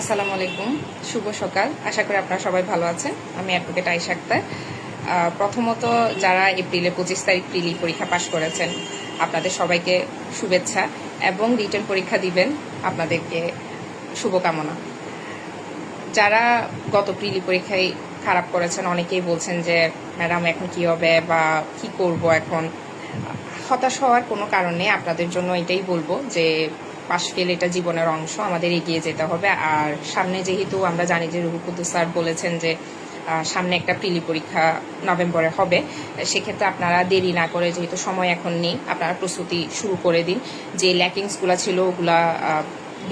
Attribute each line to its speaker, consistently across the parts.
Speaker 1: আসসালামু আলাইকুম। শুভ সকাল। আশা করি আপনারা সবাই ভালো আছেন। আমি অ্যাডভোকেট আইসা আক্তার। প্রথমত যারা এপ্রিলে পঁচিশ তারিখ প্রিলি পরীক্ষা পাশ করেছেন, আপনাদের সবাইকে শুভেচ্ছা এবং রিটার্ন পরীক্ষা দিবেন আপনাদেরকে শুভকামনা। যারা গত প্রিলি পরীক্ষায় খারাপ করেছেন, অনেকেই বলছেন যে, ম্যাডাম, এখন কি হবে বা কি করব এখন? হতাশ হওয়ার কোনো কারণ আপনাদের জন্য এটাই বলব যে পাশ ফেল এটা জীবনের অংশ, আমাদের এগিয়ে যেতে হবে। আর সামনে যেহেতু আমরা জানি যে রুহুকুদ্দুস স্যার বলেছেন যে সামনে একটা প্রিলি পরীক্ষা নভেম্বরে হবে, সেক্ষেত্রে আপনারা দেরি না করে, যেহেতু সময় এখন নেই, আপনারা প্রস্তুতি শুরু করে দিন। যে ল্যাকিংসগুলো ছিল ওগুলা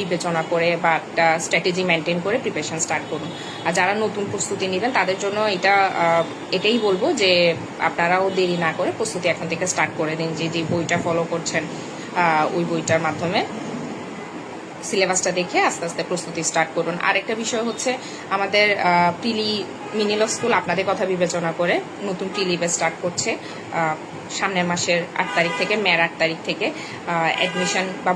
Speaker 1: বিবেচনা করে বা একটা স্ট্র্যাটেজি মেনটেন করে প্রিপারেশন স্টার্ট করুন। আর যারা নতুন প্রস্তুতি নেবেন, তাদের জন্য এটা এটাই বলব যে, আপনারাও দেরি না করে প্রস্তুতি এখন থেকে স্টার্ট করে দিন যে যে বইটা ফলো করছেন ওই বইটার মাধ্যমে। সিলেবাসটা দেখে আস্তে আস্তে প্রস্তুতি স্টার্ট করুন। আরেকটা বিষয় হচ্ছে আমাদের প্রিলি মিনিল স্কুল আপনাদের কথা বিবেচনা করে নতুন প্রিলি স্টার্ট করছে সামনের মাসের আট তারিখ থেকে, মের আট তারিখ থেকে অ্যাডমিশন বা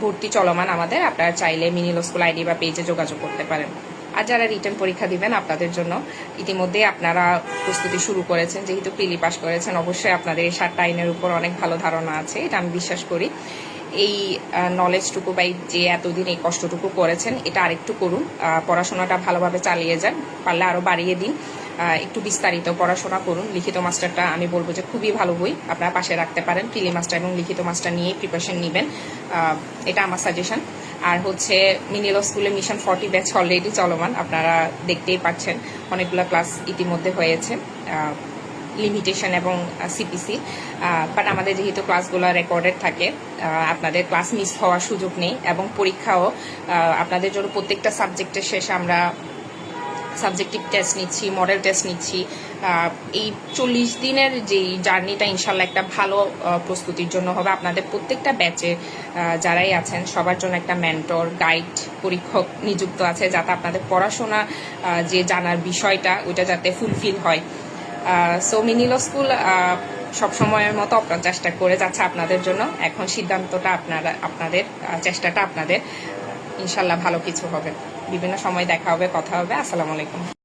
Speaker 1: ভর্তি চলমান আমাদের। আপনারা চাইলে মিনিল স্কুল আইডি বা পেজে যোগাযোগ করতে পারেন। আর যারা রিটার্ন পরীক্ষা দিবেন আপনাদের জন্য, ইতিমধ্যে আপনারা প্রস্তুতি শুরু করেছেন, যেহেতু প্রিলি পাস করেছেন, অবশ্যই আপনাদের এই সাতটা আইনের উপর অনেক ভালো ধারণা আছে, এটা আমি বিশ্বাস করি। এই নলেজটুকু বা যে এতদিন এই কষ্টটুকু করেছেন, এটা আরেকটু করুন। পড়াশোনাটা ভালোভাবে চালিয়ে যান, পারলে আরও বাড়িয়ে দিন। একটু বিস্তারিত পড়াশোনা করুন। লিখিত মাস্টারটা আমি বলব যে খুবই ভালো বই, আপনারা পাশে রাখতে পারেন। প্রিলি মাস্টার এবং লিখিত মাস্টার নিয়ে প্রিপারেশন নেবেন। এটা আমার সাজেশন আর হচ্ছে মিনিলো স্কুলে মিশন ফর্টি ব্যাচ অলরেডি চলমান, আপনারা দেখতেই পাচ্ছেন। অনেকগুলো ক্লাস ইতিমধ্যে হয়েছে। লিমিটেশন এবং সিপিসি বাট আমাদের যেহেতু ক্লাসগুলো রেকর্ডেড থাকে আপনাদের ক্লাস মিস হওয়ার সুযোগ নেই এবং পরীক্ষাও আপনাদের জন্য প্রত্যেকটা সাবজেক্টের শেষে আমরা সাবজেক্টিভ টেস্ট নিচ্ছি মডেল টেস্ট নিচ্ছি এই চল্লিশ দিনের যে জার্নিটা ইনশাল্লাহ একটা ভালো প্রস্তুতির জন্য হবে। আপনাদের প্রত্যেকটা ব্যাচে যারাই আছেন, সবার জন্য একটা মেন্টর গাইড পরীক্ষক নিযুক্ত আছে, যাতে আপনাদের পড়াশোনা যে জানার বিষয়টা, ওইটা যাতে ফুলফিল হয়। সো মিনিলো স্কুল সব সময়ের মতো আপনার চেষ্টা করে যাচ্ছে আপনাদের জন্য। এখন সিদ্ধান্তটা আপনারা, আপনাদের চেষ্টাটা আপনাদের। ইনশাল্লাহ ভালো কিছু হবে। বিভিন্ন সময় দেখা হবে, কথা হবে। আসসালামু আলাইকুম।